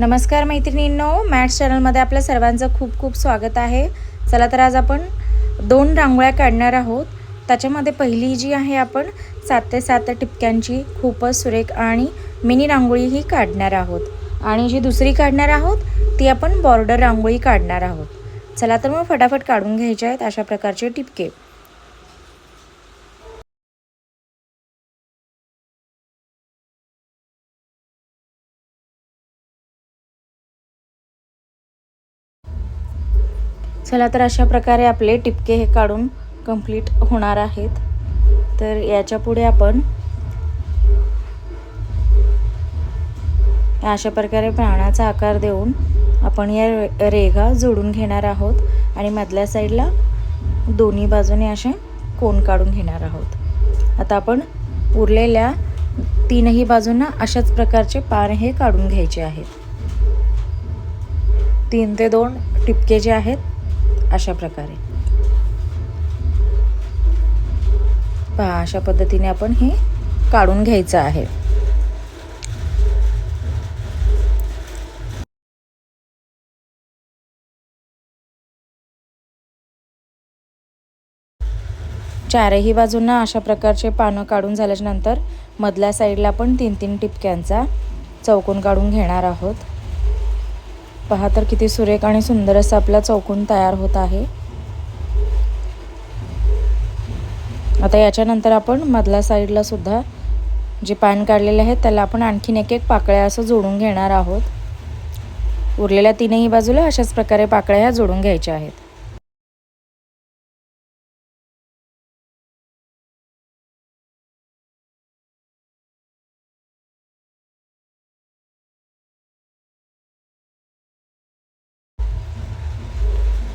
नमस्कार मैत्रिणींनो मॅथ्स चॅनलमध्ये आपल्या सर्वांचं खूप खूप स्वागत आहे. चला तर आज आपण दोन रांगोळ्या काढणार आहोत. त्याच्यामध्ये पहिली जी आहे आपण सात ते सात टिपक्यांची खूपच सुरेख आणि मिनी रांगोळी ही काढणार आहोत. आणि जी दुसरी काढणार आहोत ती आपण बॉर्डर रांगोळी काढणार आहोत. चला तर मग फटाफट काढून घ्यायचे आहेत अशा प्रकारचे टिपके. चला तर अशा प्रकारे आपले टिपके हे काढून कंप्लीट होणार आहेत. तर याच्यापुढे आपण अशा प्रकारे प्राणाचा आकार देऊन आपण या रेघा जोडून घेणार आहोत आणि मधल्या साईडला दोन्ही बाजूने असे कोण काढून घेणार आहोत. आता आपण उरलेल्या तीनही बाजूंना अशाच प्रकारचे पान हे काढून घ्यायचे आहेत. तीन ते दोन टिपके जे आहेत अशा प्रकारे. पहा अशा पद्धतीने आपण हे काढून घ्यायचं आहे. चारही बाजूंना अशा प्रकारचे पानं काढून झाल्याच्यानंतर मधल्या साईडला आपण तीन तीन टिपक्यांचा चौकोन काढून घेणार आहोत. पहा तर किती सुरेख आणि सुंदर असं आपला चौकोन तयार होत आहे. आता याच्यानंतर आपण मधल्या साईडला सुद्धा जे पान काढलेले आहेत त्याला आपण आणखीन एक एक पाकळ्या असं जोडून घेणार आहोत. उरलेल्या तीनही बाजूला अशाच प्रकारे पाकळ्या ह्या जोडून घ्यायच्या आहेत.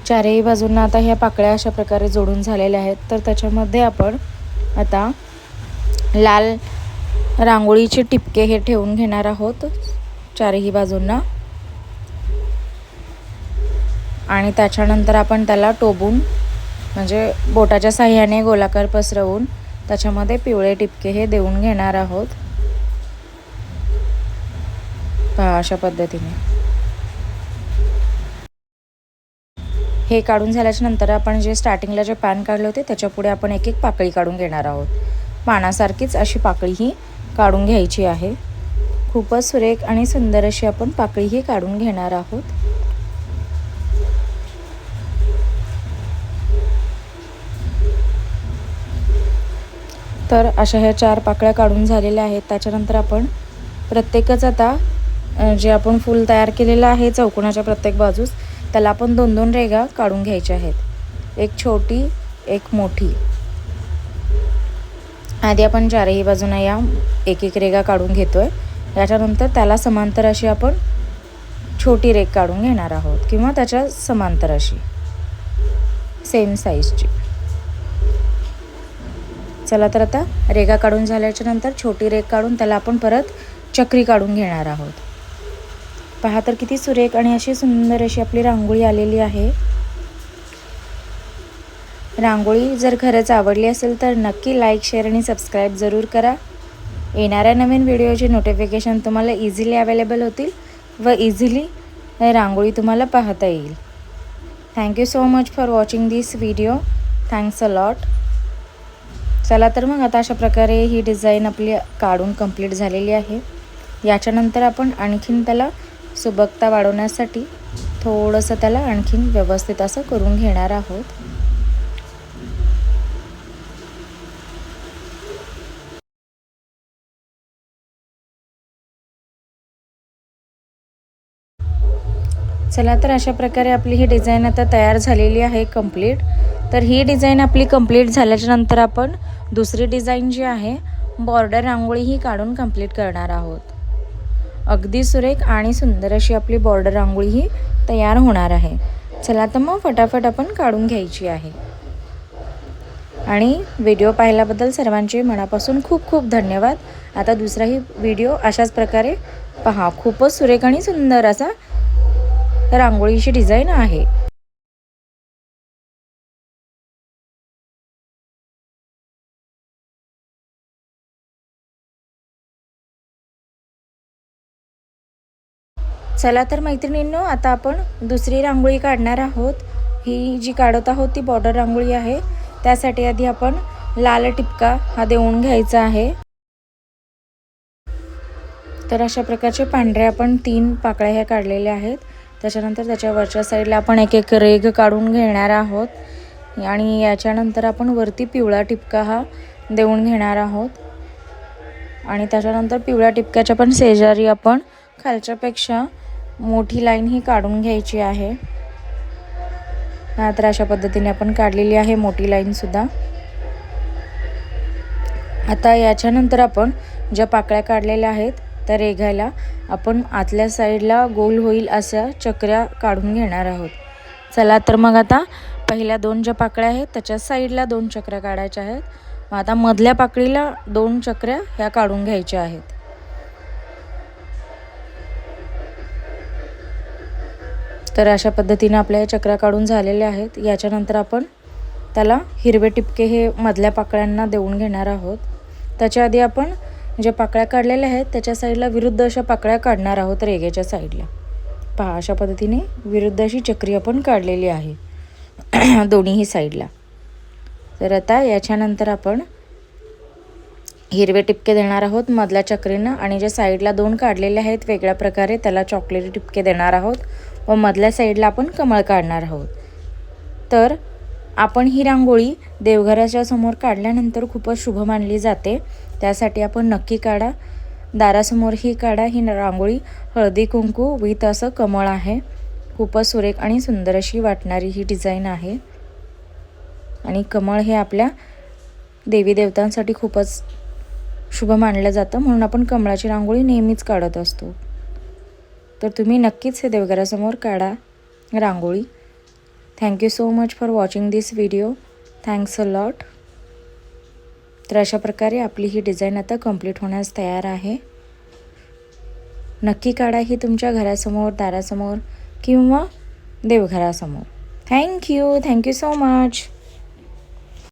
चारही बाजूंना आता ह्या पाकळ्या अशा प्रकारे जोडून झालेल्या आहेत. तर त्याच्यामध्ये आपण आता लाल रांगोळीचे टिपके हे ठेवून घेणार आहोत. चारही बाजूंना. आणि त्याच्यानंतर आपण त्याला टोबून म्हणजे बोटाच्या साह्याने गोलाकार पसरवून त्याच्यामध्ये पिवळे टिपके हे देऊन घेणार आहोत. अशा पद्धतीने. हे काढून झाल्याच्यानंतर आपण जे स्टार्टिंगला जे पॅन काढले होते त्याच्यापुढे आपण एक एक पाकळी काढून घेणार आहोत. पानासारखीच अशी पाकळी ही काढून घ्यायची आहे. खूपच सुरेख आणि सुंदर अशी आपण पाकळी ही काढून घेणार आहोत. तर अशा ह्या चार पाकळ्या काढून झालेल्या आहेत. त्याच्यानंतर आपण प्रत्येकच आता जे आपण फूल तयार केलेलं आहे चौकोनाच्या प्रत्येक बाजूस त्याला आपण दोन दोन रेगा काढून घ्यायच्या आहेत. एक छोटी एक मोठी. आधी आपण चारही बाजूना या एक एक रेगा काढून घेतोय. याच्यानंतर त्याला समांतर अशी आपण छोटी रेग काढून घेणार आहोत किंवा त्याच्या समांतर अशी. सेम साईजची चला तर आता रेगा काढून झाल्याच्यानंतर छोटी रेग काढून त्याला आपण परत चक्री काढून घेणार आहोत. पहा तर किती सुरेख आणि अशी सुंदर अशी आपली रांगोळी आलेली आहे. रांगोळी जर खरंच आवडली असेल तर नक्की लाईक शेअर आणि सबस्क्राईब जरूर करा. येणाऱ्या नवीन व्हिडिओचे नोटिफिकेशन तुम्हाला इझिली अवेलेबल होतील व इझिली रांगोळी तुम्हाला पाहता येईल. Thank you so much for watching this video thanks a lot चला तर मग आता अशा प्रकारे ही डिझाईन आपली काढून कंप्लीट झालेली आहे. याच्यानंतर आपण आणखीन त्याला सुबकता वाढवण्यासाठी थोडंसं त्याला आणखीन व्यवस्थित असं करून घेणार आहोत. चला तर अशा प्रकारे आपली ही डिझाईन आता तयार झालेली आहे कंप्लीट. तर ही डिझाईन आपली कंप्लीट झाल्याच्यानंतर आपण दुसरी डिझाईन जी आहे बॉर्डर रांगोळी ही काढून कंप्लीट करणार आहोत. अगदी सुरेख आणि सुंदर अशी आपली बॉर्डर रांगोळी ही तयार होणार आहे. चला तर मग फटाफट आपण काढून घ्यायची आहे. आणि व्हिडिओ पाहिल्याबद्दल सर्वांचे मनापासून खूप खूप धन्यवाद. आता दुसराही व्हिडिओ अशाच प्रकारे पहा खूपच सुरेख आणि सुंदर असा रांगोळीची डिझाईन आहे. चला तर मैत्रिणींनो आता आपण दुसरी रांगोळी काढणार आहोत. ही जी काढत आहोत ती बॉर्डर रांगोळी आहे. त्यासाठी आधी आपण लाल टिपका हा देऊन घ्यायचा आहे. तर अशा प्रकारचे पांढरे आपण तीन पाकळ्या ह्या काढलेल्या आहेत. त्याच्यानंतर त्याच्या वरच्या साईडला आपण एक एक रेग काढून घेणार आहोत. आणि याच्यानंतर आपण वरती पिवळा टिपका हा देऊन घेणार आहोत. आणि त्याच्यानंतर पिवळ्या टिपक्याच्या पण शेजारी आपण खालच्यापेक्षा मोठी लाईन ही काढून घ्यायची आहे. हा तर अशा पद्धतीने आपण काढलेली आहे मोठी लाईनसुद्धा आता याच्यानंतर आपण ज्या पाकळ्या काढलेल्या आहेत त्या रेघायला आपण आतल्या साईडला गोल होईल अशा चक्र्या काढून घेणार आहोत. चला तर मग आता पहिल्या दोन ज्या पाकळ्या आहेत त्याच्या साईडला दोन चक्र्या काढायच्या आहेत. मग आता मधल्या पाकळीला दोन चक्र्या ह्या काढून घ्यायच्या आहेत. तर अशा पद्धतीने आपल्या या चक्रा काढून झालेल्या आहेत. याच्यानंतर आपण त्याला हिरवे टिपके हे मधल्या पाकळ्यांना देऊन घेणार आहोत. त्याच्या आधी आपण ज्या पाकळ्या काढलेल्या आहेत त्याच्या साईडला विरुद्ध अशा पाकळ्या काढणार आहोत रेगेच्या साईडला. पहा अशा पद्धतीने विरुद्ध अशी चक्री आपण काढलेली आहे. दोन्हीही साईडला. तर आता याच्यानंतर आपण हिरवे टिपके देणार आहोत मधल्या चक्रीनं आणि ज्या साईडला दोन काढलेले आहेत वेगळ्या प्रकारे त्याला चॉकलेटी टिपके देणार आहोत. व मधल्या साईडला आपण कमळ काढणार आहोत. तर आपण ही रांगोळी देवघराच्या समोर काढल्यानंतर खूपच शुभ मानली जाते. त्यासाठी आपण नक्की काढा. दारासमोर ही काढा. ही रांगोळी हळदी कुंकू विथ असं कमळ आहे. खूपच सुरेख आणि सुंदर अशी वाटणारी ही डिझाईन आहे. आणि कमळ हे आपल्या देवी देवतांसाठी खूपच शुभ मानलं जातं. म्हणून आपण कमळाची रांगोळी नेहमीच काढत असतो. तर तुम्ही नक्कीच हे देवघरासमोर काढा rangoli. Thank you so much for watching this video thanks a lot तर अशा प्रकारे आपली ही डिझाईन आता कंप्लीट होण्यास तयार आहे. नक्की काढा ही तुमच्या घरासमोर दारासमोर किंवा देवघरासमोर. Thank you thank you so much